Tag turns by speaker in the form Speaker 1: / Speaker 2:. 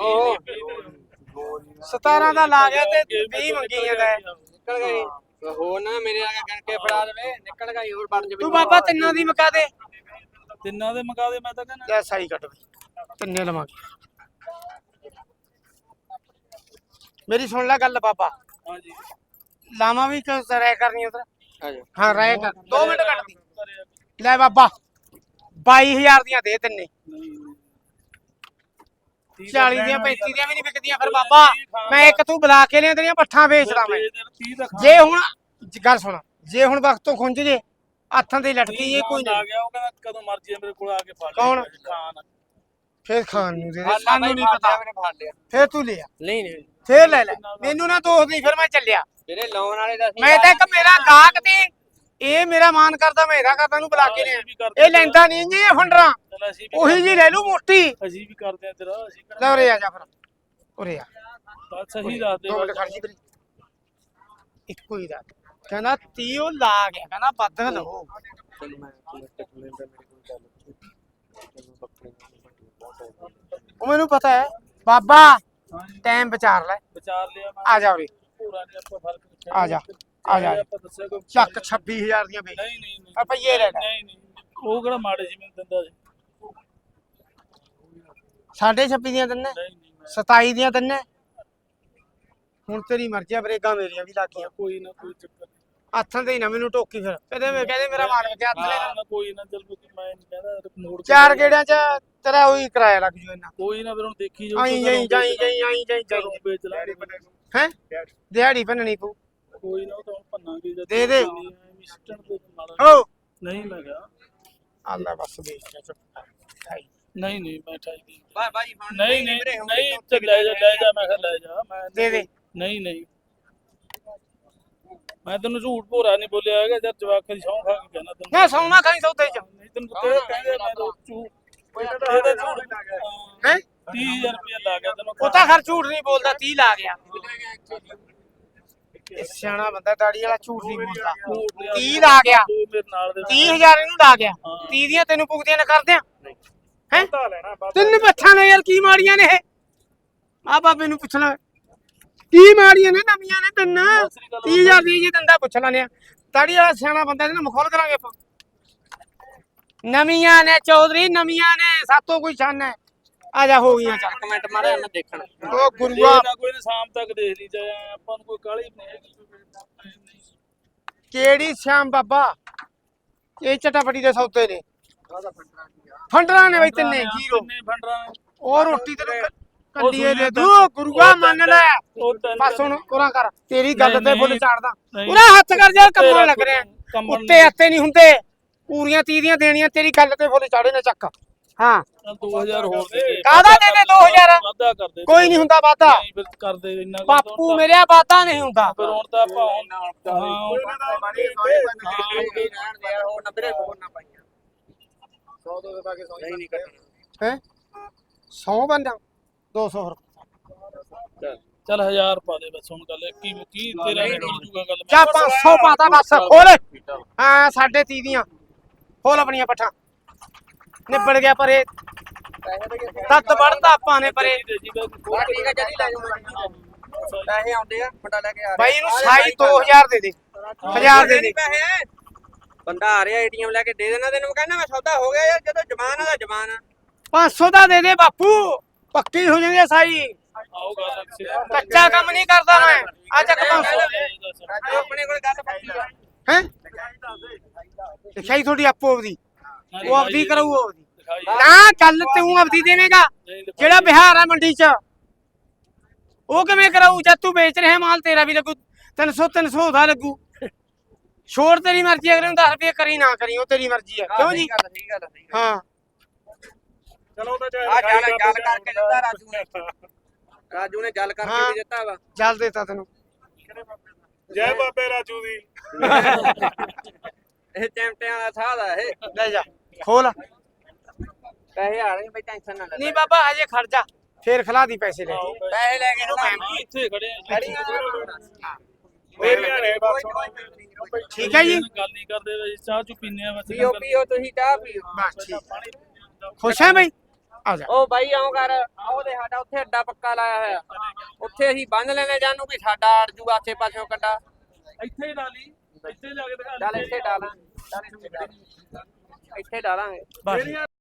Speaker 1: ਓਹੋ
Speaker 2: 17 ਦਾ ਲਾ ਗਿਆ ਤੇ 20 ਮੰਗੀ ਜਾਂਦਾ ਹੈ।
Speaker 1: ਨਿਕਲ ਗਈ। ਹੋਰ ਨਾ ਮੇਰੇ ਆ ਕੇ ਗਣਕੇ ਫੜਾ ਦੇਵੇ ਨਿਕਲ ਗਈ ਹੋਰ ਬਣ ਜਵੇ।
Speaker 2: ਤੂੰ ਬਾਬਾ ਤਿੰਨਾਂ ਦੀ ਮੁਕਾ ਦੇ।
Speaker 3: ਤਿੰਨਾਂ ਦੇ ਮੁਕਾ ਦੇ ਮੈਂ ਤਾਂ ਕਹਿੰਦਾ।
Speaker 2: ਲੈ ਸਾਈ ਕੱਟ ਬਈ ਤਿੰਨੇ ਲਵਾਂਗੇ। ਮੇਰੀ ਸੁਣ ਲੈ ਗੱਲ ਬਾਬਾ।
Speaker 3: ਹਾਂਜੀ।
Speaker 2: ਲਾਵਾਂ ਵੀ ਕਿਉਂ ਰਾਇ ਕਰਨੀ ਉਧਰ?
Speaker 1: ਆਜੋ
Speaker 2: ਹਾਂ ਰਾਇ ਕਰ। 2 ਮਿੰਟ ਕੱਟ ਦੀ। ਲੈ ਬਾਬਾ 22000 ਦੀਆਂ ਦੇ ਤਿੰਨੇ। 40 ਦੀਆਂ 35 ਦੀਆਂ ਵੀ ਨਹੀਂ ਵਿਕਦੀਆਂ। ਫਿਰ ਬਾਬਾ ਮੈਂ ਇੱਕ ਤੂੰ ਬੁਲਾ ਕੇ ਲਿਆ ਤੇਰੀਆਂ ਪੱਠਾਂ ਵੇਚਦਾ ਮੈਂ
Speaker 3: 30 ਦਾ
Speaker 2: ਜੇ ਹੁਣ ਗੱਲ ਸੁਣ ਜੇ ਹੁਣ ਵਕਤ ਤੋਂ ਖੁੰਝ ਜੇ ਹੱਥਾਂ ਤੇ ਲਟਕੀ ਇਹ ਕੋਈ
Speaker 3: ਆ
Speaker 2: ਨਹੀਂ।
Speaker 3: ਗਿਆ ਉਹ ਕਹਿੰਦਾ ਕਦੋਂ ਮਰਜ਼ੀ ਮੇਰੇ ਕੋਲ ਆ ਕੇ ਫੜ
Speaker 2: ਕੌਣ?
Speaker 3: ਖਾਨ
Speaker 2: ਫੇਰ ਖਾਣ ਨੂੰ ਦੇ ਸਾਨੂੰ ਨਹੀਂ ਪਤਾ।
Speaker 1: ਮੈਨੇ ਫੜ ਲਿਆ।
Speaker 2: ਫੇਰ ਤੂੰ ਲਿਆ।
Speaker 1: ਨਹੀਂ ਨਹੀਂ।
Speaker 2: ਫੇਰ ਲੈ ਲੈ। ਮੈਨੂੰ ਨਾ ਦੋਖ ਦੀ ਫਿਰ ਮੈਂ ਚੱਲਿਆ।
Speaker 1: ਜਿਹੜੇ ਲਾਉਣ ਵਾਲੇ ਦਾ
Speaker 2: ਮੈਂ ਤਾਂ ਇੱਕ ਮੇਰਾ ਗਾਹਕ ਤੇ ਇਹ ਮੇਰਾ ਮਾਨ ਕਰਦਾ ਮੈਂ ਇਹਦਾ ਕਰਦਾ ਨੂੰ ਬੁਲਾ ਕੇ ਲਿਆ। ਇਹ ਲੈਂਦਾ ਨਹੀਂ ਇਹ ਫੰਡਰਾ।
Speaker 3: ਚਲ ਅਸੀਂ ਵੀ
Speaker 2: ਉਹੀ ਜੀ ਲੈ ਲੂ ਮੋਟੀ।
Speaker 3: ਅਸੀਂ ਵੀ ਕਰਦੇ ਆ ਤੇਰਾ ਅਸੀਂ
Speaker 2: ਲੈ ਉਰੇ ਆ ਜਾ ਫਿਰ। ਉਰੇ ਆ।
Speaker 3: ਤਾਂ ਸਹੀ ਦੱਸ ਦੇ
Speaker 2: ਦੋ ਮਿੰਟ ਖੜ ਜੀ ਵੀਰੇ। ਇੱਕੋ ਹੀ ਦਾ ਕਹਿੰਦਾ 30 ਉਹ ਲਾ ਗਿਆ ਕਹਿੰਦਾ ਵੱਧ ਲਓ।
Speaker 1: ਚਲ ਮੈਂ ਇੱਕ ਮਿੰਟ ਮੇਰੇ ਕੋਲ ਚੱਲ ਤੈਨੂੰ ਬੱਕਰੇ ਨਾਲ ਵੱਡੀ ਬਹੁਤ
Speaker 2: ਉਹ ਮੈਨੂੰ ਪਤਾ ਹੈ ਬਾਬਾ ਟਾਈਮ ਵਿਚਾਰ ਲੈ।
Speaker 3: ਵਿਚਾਰ ਲਿਆ ਮੈਂ।
Speaker 2: ਆ ਜਾ ਉਰੇ।
Speaker 3: ਪੂਰਾ ਨਹੀਂ ਆਪਾਂ ਫ਼ਰਕ ਰੱਖਿਆ
Speaker 2: ਆ ਜਾ, ਆ ਜਾ।
Speaker 3: ਆਪਾਂ ਦੱਸਿਆ ਕੋਈ
Speaker 2: ਚੱਕ 26000 ਦੀਆਂ ਵੇ
Speaker 3: ਨਹੀਂ ਨਹੀਂ ਨਹੀਂ।
Speaker 2: ਰੁਪਈਏ ਲੈ ਲੈ।
Speaker 3: ਨਹੀਂ ਨਹੀਂ। ਉਹ ਕਿਹੜਾ ਮਾੜੇ ਮੈਨੂੰ ਦਿੰਦਾ ਸੀ।
Speaker 2: ਸਾਢੇ 26 ਦੀਆਂ ਦਿੰਨੇ
Speaker 3: ਨਹੀਂ ਨਹੀਂ ਮੈਂ
Speaker 2: 27 ਦੀਆਂ ਦਿੰਨੇ ਹੁਣ ਤੇਰੀ ਮਰਜ਼ੀ ਆ ਬਰੇਕਾਂ ਮੇਰੀਆਂ ਵੀ ਲੱਗੀਆਂ।
Speaker 3: ਕੋਈ ਨਾ ਕੋਈ ਚੱਕਰ
Speaker 2: ਹੱਥਾਂ ਤੇ ਹੀ ਨਾ ਮੈਨੂੰ ਟੋਕੀ ਫਿਰ। ਕਹਦੇ ਮੈਂ ਕਹਦੇ ਮੇਰਾ ਮਾਲ ਵਿੱਚ ਹੱਥ ਲੈ
Speaker 3: ਨਾ ਕੋਈ ਨਾ ਚੱਲ ਕੋਈ ਮੈਂ ਨਹੀਂ ਕਹਿੰਦਾ ਮੋੜ ਕੇ
Speaker 2: ਚਾਰ ਗੇੜਿਆਂ ਚ ਤੇਰਾ ਉਹੀ ਕਿਰਾਇਆ ਲੱਗ ਜੂ ਇਹਨਾਂ
Speaker 3: ਕੋਈ ਨਾ ਫਿਰ ਹੁਣ ਦੇਖੀ ਜਾਊ
Speaker 2: ਆਈ ਜਾਈ ਜਾਈ ਜਾਈ ਆਈ ਜਾਈ
Speaker 3: ਚਲੋ
Speaker 2: ਜਾਈ।
Speaker 3: ਵੇਚ ਲਾਂਗੇ
Speaker 2: ਹੈ? ਦਿਹਾੜੀ ਭੰਨਣੀ ਪਊ।
Speaker 3: ਕੋਈ ਨਾ ਉਹ ਤਾਂ ਹੁਣ ਭੰਨਾਂਗੇ ਜਦ
Speaker 2: ਦੇ ਦੇ।
Speaker 3: ਮਿਸਟਰ ਦੇ ਨਾਲ
Speaker 2: ਹੋ
Speaker 3: ਨਹੀਂ ਮੈਂ ਕਿਹਾ।
Speaker 2: ਅੱਲਾ ਬਸ ਵੇਚ ਗਿਆ ਚੁੱਪ ਠਾਈ
Speaker 3: ਨਹੀਂ ਨਹੀਂ ਮੈਂ ਠਾਈ ਦੀ
Speaker 1: ਬਾਈ ਬਾਈ ਫੜ
Speaker 3: ਨਹੀਂ ਨਹੀਂ ਨਹੀਂ ਤੇ ਲੈ ਜਾ ਲੈ ਜਾ ਮੈਂ ਕਿਹਾ ਲੈ ਜਾ ਮੈਂ
Speaker 2: ਦੇ ਦੇ।
Speaker 3: ਨਹੀਂ ਨਹੀਂ। ਮੈਂ ਤੈਨੂੰ ਝੂਠ ਭੋਰਾ ਨਹੀਂ ਬੋਲਿਆ ਹੈਗਾ ਜਦ ਜਵਾਕ ਦੀ ਸੌਂ ਖਾ ਕੇ ਕਹਿਣਾ ਤੈਨੂੰ।
Speaker 2: ਨਾ ਸੌਣਾ ਖਾਈ ਸੌਦੇ ਚ।
Speaker 3: ਨਹੀਂ ਤੈਨੂੰ ਕਹਿੰਦੇ ਮੈਂ ਤਾਂ ਝੂਠ ਇਹਦਾ ਝੂਠ
Speaker 2: ਹੈ
Speaker 3: 30000 ਰੁਪਏ ਲਾ ਗਿਆ ਤੈਨੂੰ
Speaker 2: ਉਹ ਤਾਂ ਖਰ ਝੂਠ ਨਹੀਂ ਬੋਲਦਾ 30 ਲਾ ਗਿਆ। ਇਹ ਸਿਆਣਾ ਬੰਦਾ ਦਾੜੀ ਵਾਲਾ ਝੂਠ ਨਹੀਂ ਬੋਲਦਾ। 30 ਲਾ ਗਿਆ।
Speaker 3: ਤੂੰ ਮੇਰੇ ਨਾਲ ਦੇ
Speaker 2: 30000 ਇਹਨੂੰ ਲਾ ਗਿਆ। 30 ਦੀਆਂ ਤੈਨੂੰ ਪੁੱਗਦੀਆਂ ਨੇ ਕਰਦੇ ਆ ਹੈ? ਤਿੰਨ ਬੱਠਾਂ ਨੇ ਯਾਰ ਕੀ ਮਾੜੀਆਂ ਨੇ ਇਹ? ਆ ਬਾਬੇ ਨੂੰ ਪੁੱਛ ਲੈ। ਕੀ ਮਾੜੀਆਂ ਨੇ ਨਵੀਆਂ ਨੇ ਤਿੰਨ? 30000 ਦੀ ਜੀ। ਦੰਦਾ ਪੁੱਛ ਲੈਣੇ ਆ। ਦਾੜੀ ਵਾਲਾ ਸਿਆਣਾ ਬੰਦਾ ਇਹਨੂੰ ਮਖੌਲ ਕਰਾਂਗੇ ਆਪਾਂ। ਨਵੀਆਂ ਨੇ ਚੌਧਰੀ ਨਵੀਆਂ ਨੇ ਸਾਤੋਂ ਕੋਈ ਛਾਨ ਹੈ। ਆ ਜਾ ਹੋ ਗਈਆਂ ਚੱਲ।
Speaker 1: ਇੱਕ ਮਿੰਟ ਮਾਰਿਆ ਮੈਂ ਦੇਖਣ।
Speaker 2: ਉਹ ਗੁਰੂਆ।
Speaker 3: ਨਾ ਕੋਈ ਨਾ ਸ਼ਾਮ ਤੱਕ ਦੇਖ ਲਈ ਜਾਏ ਆਪਾਂ ਨੂੰ ਕੋਈ ਕਾਲੀ ਨਹੀਂ ਹੈਗੀ।
Speaker 2: ਕਿਹੜੀ ਸ਼ਾਮ ਬਾਬਾ? ਇਹ ਚਟਾਪਟੀ ਦੇ ਸੌਦੇ ਨੇ। ਫੰਡਰਾਂ ਨੇ ਬਈ ਤਿੰਨੇ ਜੀਰੋ।
Speaker 3: ਕਿੰਨੇ ਫੰਡਰਾਂ
Speaker 2: ਉਹ ਰੋਟੀ ਤੈਨੂੰ ਕ- ਕੱਢੀਏ ਦੇ ਦੂ ਗੁਰੂਆ ਮੰਨ ਲੈ ਬਸ ਹੁਣ ਉਰਾਂ ਕਰ ਤੇਰੀ ਗੱਲ ਤੇ ਫੁੱਲ
Speaker 3: ਨਹੀਂ,
Speaker 2: ਝਾੜਦਾ। ਉਰਾ ਹੱਥ ਕਰ ਜਾ ਕੰਮਣ ਲੱਗ ਰਿਹਾ। ਉੱਤੇ ਹੱਥੇ ਨਹੀਂ ਹੁੰਦੇ। ਪੂਰੀਆਂ ਤੀਦੀਆਂ ਦੇਣੀਆਂ ਤੇਰੀ ਗੱਲ ਤੇ ਫੁੱਲ ਝਾੜੇ ਨੇ ਚੱਕ। ਹਾਂ।
Speaker 3: ਚੱਲ 2000 ਹੋਰ ਦੇ। ਦੇ
Speaker 2: ਕਾਹਦਾ ਦੇ ਦੇ 2000
Speaker 3: ਵਾਧਾ ਕਰ ਦੇ
Speaker 2: ਕੋਈ ਨਹੀਂ ਹੁੰਦਾ ਵਾਦਾ
Speaker 3: ਨਹੀਂ ਫਿਰ ਕਰ ਦੇ ਇੰਨਾ ਤਾਂ
Speaker 2: ਬਾਪੂ ਮੇਰਿਆ ਵਾਦਾ ਨਹੀਂ ਹੁੰਦਾ।
Speaker 3: ਫਿਰ ਹੁਣ ਤਾਂ ਆਪਾਂ ਹੁਣ ਹਾਂ
Speaker 1: ਹੋਰ ਨਾ ਵੀਰੇ ਹੋਰ ਨਾ ਪਾਈਆਂ 100 ਦੋ ਦੇ ਪਾ ਕੇ 100 ਨਹੀਂ ਨਹੀਂ ਕੱਟਣਾ।
Speaker 2: ਹੈ? 100 ਬੰਦਾ 200 ਰੁਪਏ
Speaker 3: ਚੱਲ। 1000 ਪਾ ਦੇ ਬਸ ਹੁਣ ਗੱਲ ਕੀ ਕੀ ਤੇਰਾ ਨਹੀਂ ਜੂਗਾ ਗੱਲ
Speaker 2: ਜਾ 500 ਪਾਤਾ ਬਸ ਖੋਲ। ਹਾਂ ਸਾਡੇ ਤੀਦੀਆਂ ਖੋਲ ਆਪਣੀਆਂ ਪੱਠਾਂ। ਨਿਬੜ ਗਿਆ ਪਰੇ। ਤੱਤ ਵੜਦਾ ਆਪਾਂ ਨੇ ਪਰੇ।
Speaker 1: ਠੀਕ ਹੈ ਜਦੀ ਲੈ ਜਾਓ ਪੈਸੇ ਆਉਂਦੇ ਆ ਮੁੰਡਾ ਲੈ ਕੇ ਆ
Speaker 2: ਬਾਈ ਇਹਨੂੰ ਸਾਈ 2000 ਦੇ ਦੇ 1000 ਦੇ ਦੇ।
Speaker 1: ਪੈਸੇ। ਬੰਦਾ ਆ ਰਿਹਾ ਏਟੀਐਮ ਲੈ ਕੇ ਦੇ ਦੇਣਾ ਤੈਨੂੰ। ਕਹਿੰਦਾ ਮੈਂ ਸੌਦਾ ਹੋ ਗਿਆ ਯਾਰ ਜਦੋਂ ਜ਼ਮਾਨ ਆ ਦਾ ਜ਼ਮਾਨ ਆ।
Speaker 2: 500 ਦਾ ਦੇ ਦੇ ਬਾਪੂ ਪੱਕੀ ਹੋ ਜਾਂਦੀ ਆ ਸਾਈ। ਕੱਚਾ ਕੰਮ ਨਹੀਂ ਕਰਦਾ ਮੈਂ ਆ ਚੱਕ 500
Speaker 1: ਰਾਜੂ ਆਪਣੇ ਕੋਲ ਗੱਲ ਪੱਕੀ ਆ।
Speaker 2: ਹੈ? ਲਿਖਾਈ ਤੁਹਾਡੀ ਆਪੋ ਆਪਦੀ। ਉਹ ਆਪਦੀ ਕਰਾਊ ਆਪਦੀ। ਨਾ ਗੱਲ ਤੂੰ ਆਪਦੀ ਦੇਵੇਂਗਾ ਜਿਹੜਾ ਬਿਹਾਰ ਆ ਮੰਡੀ 'ਚ। ਉਹ ਕਿਵੇਂ ਕਰਾਊ? ਜਦ ਤੂੰ ਵੇਚ ਰਿਹਾ ਮਾਲ ਤੇਰਾ ਵੀ ਲੱਗੂ। 300 300 ਦਾ ਲੱਗੂ। ਛੋੜ ਤੇਰੀ ਮਰਜ਼ੀ ਅਗਲੇ ਨੂੰ 10 ਰੁਪਏ ਕਰੀ ਨਾ ਕਰੀ ਉਹ ਤੇਰੀ ਮਰਜ਼ੀ ਆ ਕਿਉਂ ਜੀ?
Speaker 1: ਗੱਲ ਸਹੀ ਗੱਲ ਸਹੀ
Speaker 2: ਹਾਂ।
Speaker 3: ਚਲੋ ਤਾਂ
Speaker 1: ਆ ਗੱਲ ਗੱਲ ਕਰਕੇ ਦਿੱਤਾ ਰਾਜੂ ਨੇ। ਰਾਜੂ ਨੇ ਗੱਲ ਕਰਕੇ
Speaker 2: ਹਾਂ।
Speaker 1: ਵੀ ਦਿੱਤਾ ਵਾ।
Speaker 2: ਜਲ ਦੇਤਾ ਤੈਨੂੰ।
Speaker 3: ਜੈ ਬਾਬੇ ਰਾਜੂ ਦੀ।
Speaker 1: ਇਹ ਚੈਂਪਟਿਆਂ ਵਾਲਾ ਸਾਹ ਦਾ ਇਹ।
Speaker 2: ਲੈ ਜਾ ਖੋਲ।
Speaker 1: ਪੈਸੇ ਆ ਰਹੇ ਬਈ ਟੈਨਸ਼ਨ ਨਾ ਲੈ।
Speaker 2: ਨਹੀਂ ਬਾਬਾ ਹਜੇ ਖੜ ਜਾ। ਫੇਰ ਖਲਾ ਦੀ ਪੈਸੇ ਲੈ
Speaker 1: ਪੈਸੇ ਲੈ ਕੇ ਇਹਨੂੰ
Speaker 3: ਹਾਂ, ਇੱਥੇ ਖੜੇ ਆ
Speaker 1: ਬਸ
Speaker 2: ਠੀਕ ਹੈ ਜੀ।
Speaker 3: ਗੱਲ ਨਹੀਂ ਕਰਦੇ ਅਸੀਂ ਚਾਹ ਚੁ ਪੀਨੇ ਆ ਬਸ
Speaker 1: ਪੀਓ ਪੀਓ ਤੁਸੀਂ ਚਾਹ ਪੀਓ।
Speaker 2: ਬਸ ਠੀਕ ਖੁਸ਼ ਹੈ ਬਈ?
Speaker 4: ਆ ਜਾ।
Speaker 1: ਉਹ ਬਾਈ ਆਉਂ ਕਰ ਆਹ ਦੇ ਸਾਡਾ ਉੱਥੇ ਅੱਡਾ ਪੱਕਾ ਲਾਇਆ ਹੋਇਆ। ਉੱਥੇ ਅਸੀਂ ਬੰਨ ਲੈਣੇ ਜਾਨੂੰ ਵੀ ਸਾਡਾ ਅੜ ਜੂਗਾ ਆਸੇ ਪਾਸਿਓਂ ਕੱਡਾ
Speaker 3: ਇੱਥੇ ਹੀ ਡਾਲੀ ਇੱਥੇ ਜਾ ਕੇ ਦਿਖਾ
Speaker 1: ਚੱਲ ਇੱਥੇ ਡਾਲਾਂ ਚੱਲ ਇੱਥੇ ਡਾਲ। ਇੱਥੇ ਡਾਲਾਂਗੇ
Speaker 4: ਬਸ।